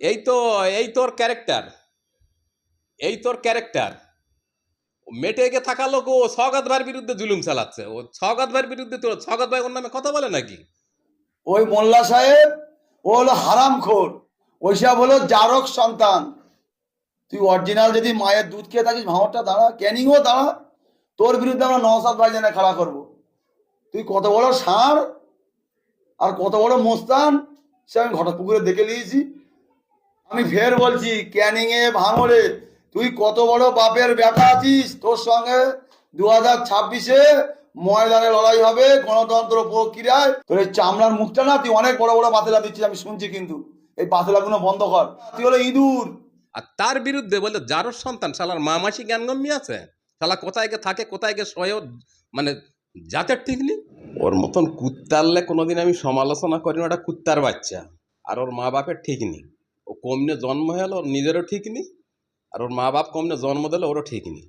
এই তো, এই তোর ক্যারেক্টার এই তোর ক্যারেক্টার মেটে মেটেকে থাকা লোক, ও সগাত ভাইয়ের বিরুদ্ধে জুলুম চালাচ্ছে। ও সগাত ভাইয়ের বিরুদ্ধে তোর সগাত ভাই ওর নামে কথা বলে নাকি? ওই মোল্লা সাহেব, ও হলো হারামখোর। ওইসব হলো জারক সন্তান। তুই অরিজিনাল যদি মায়ের দুধ খেয়ে থাকিস ভাঁড়টা দাঁড়া, ক্যানিংও দাঁড়া, তোর বিরুদ্ধে আমরা নওসাদ ভাইজানে খাড়া করব। তুই কত বড় ষাঁড় আর কত বড় মোস্তান, সে আমি ঘটকপুকুরে দেখে নিয়েছি। আমি ফের বলছি ক্যানিংয়ে ভাঙড়ে, তুই কত বড় বাপের ব্যাটা আছিস? তোর সঙ্গে দু হাজার ছাব্বিশে ময়দানে লড়াই হবে, গণতন্ত্র প্রক্রিয়ায়। তোর এই চামড়ার মুখটা না, তুই অনেক বড় বড় বাতেলা দিচ্ছিস, আমি শুনছি কিন্তু। এই বাতেলাগুলো বন্ধ কর। তুই হলো ইঁদুর। আর তার বিরুদ্ধে বলে যারোর সন্তান, শালার মামাসি জ্ঞানগম্যী আছে? শালা কোথায় গে থাকে, কোথায় গে শয়ে ওর মানে জাতের ঠিক নেই ওর মতন কুত্তারলে কোনোদিন আমি সমালোচনা করি না, ওটা কুত্তার বাচ্চা। আর ওর মা বাপের ঠিক নেই। কমনে জন্ম গেল ওর নিজেরও ঠিক নেই, আর ওর মা বাপ কমনে জন্ম দিলে ওরও ঠিক নেই।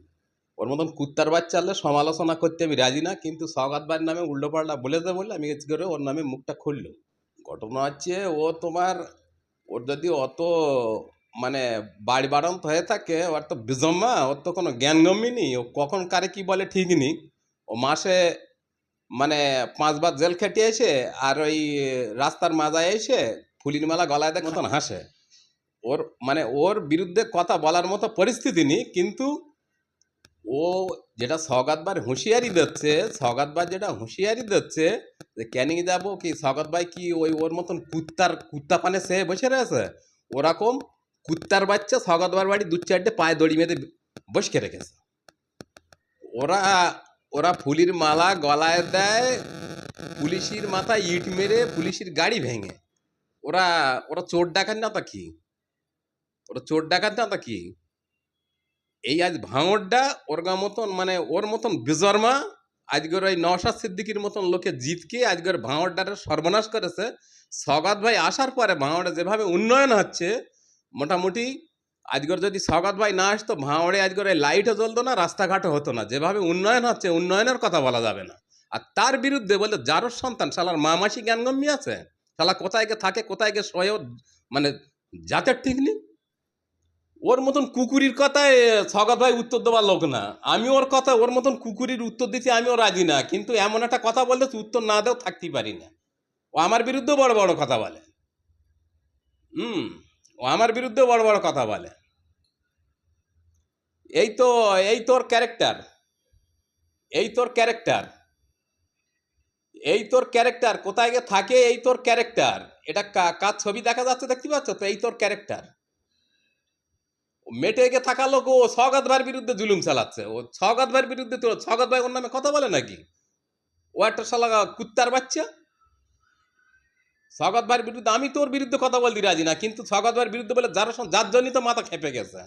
ওর মতন কুত্তার বাচ্চা হলে সমালোচনা করতে আমি রাজি না, কিন্তু সগাতবার নামে উল্টো পাল্টা বলে আমি করে ওর নামে মুখটা খুললো। ঘটনা হচ্ছে ও তোমার, ওর যদি অত মানে বাড়ি বাড়ন্ত হয়ে থাকে ওর তো বিজম্মা ওর তো কোনো জ্ঞানগম্যই নেই, ও কখন কারে কি বলে ঠিক নেই। ও মাসে মানে পাঁচবার জেল খেটে আর ওই রাস্তার মাজায় এসে ফুলির মালা গলায় দেখ মতন হাসে। ওর মানে ওর বিরুদ্ধে কথা বলার মতো পরিস্থিতি নেই, কিন্তু ও যেটা সগাতবার হুঁশিয়ারি দিচ্ছে সগাতবার যেটা হুঁশিয়ারি দিচ্ছে যে ক্যানিং যাব কি সগাত ভাই কি ওই ওর মতন কুত্তার, কুত্তা পানে সে বসে রয়েছে? ওরকম কুত্তার বাচ্চা সগাতবার বাড়ি দু চারটে পায়ে দড়ি মেঁধে বসকে রেখেছে। ওরা ওরা ফুলির মালা গলায় দেয়, পুলিশের মাথায় ইট মেরে পুলিশের গাড়ি ভেঙে। ওরা ওরা চোর ডাকাত না তা কি? ওরা চোর ডাকাত না তা কি? এই আজ ভাঙড়টা ওর মতন মানে ওর মতন বিজর্মা আজকের ওই নওশাদ সিদ্দিকির মতন লোকে জিতকে আজকের ভাঙড়টারে সর্বনাশ করেছে। সগাত ভাই আসার পরে ভাঙড়ে যেভাবে উন্নয়ন হচ্ছে, মোটামুটি আজকের যদি সগাত ভাই না আসতো, ভাঙড়ে আজকের এই লাইটও জ্বলতো না, রাস্তাঘাটও হতো না। যেভাবে উন্নয়ন হচ্ছে, উন্নয়নের কথা বলা যাবে না। আর তার বিরুদ্ধে বলে যারোর সন্তান, শালার মামাসি জ্ঞানগম্যী আছে? শালা কোথায় গে থাকে, কোথায় গে শয়ে ওর মানে জাতের ঠিক নেই ওর মতন কুকুরির কথায় সগাত ভাই উত্তর দেওয়ার লোক না। আমি ওর কথা, ওর মতন কুকুরির উত্তর দিচ্ছি আমিও রাজি না, কিন্তু এমন একটা কথা বললে উত্তর না দেও থাকতেই পারি না। ও আমার বিরুদ্ধেও বড় বড় কথা বলে। হুম, ও আমার বিরুদ্ধেও বড় বড় কথা বলে। এই তো, এই তোর ক্যারেক্টার। এই তোর ক্যারেক্টার। এই তোর ক্যারেক্টার, কোথায় গে থাকে এই তোর ক্যারেক্টার? এটা কার ছবি দেখা যাচ্ছে দেখতে পাচ্ছ? তো এই তোর ক্যারেক্টার। মেটেকে থাকা লোক, ও সগাত ভাইয়ের বিরুদ্ধে জুলুম চালাচ্ছে। ও সগাদ ভাইয়ের বিরুদ্ধে তো সগাত ভাই ওর নামে কথা বলে নাকি? ও একটা শালা কুত্তার বাচ্চা। সগাত ভাইয়ের বিরুদ্ধে আমি তোর বিরুদ্ধে কথা বলতে রাজি না, কিন্তু সগাদ ভাইয়ের বিরুদ্ধে বলে যার যার জন্যই তো মাথা খেপে গেছে।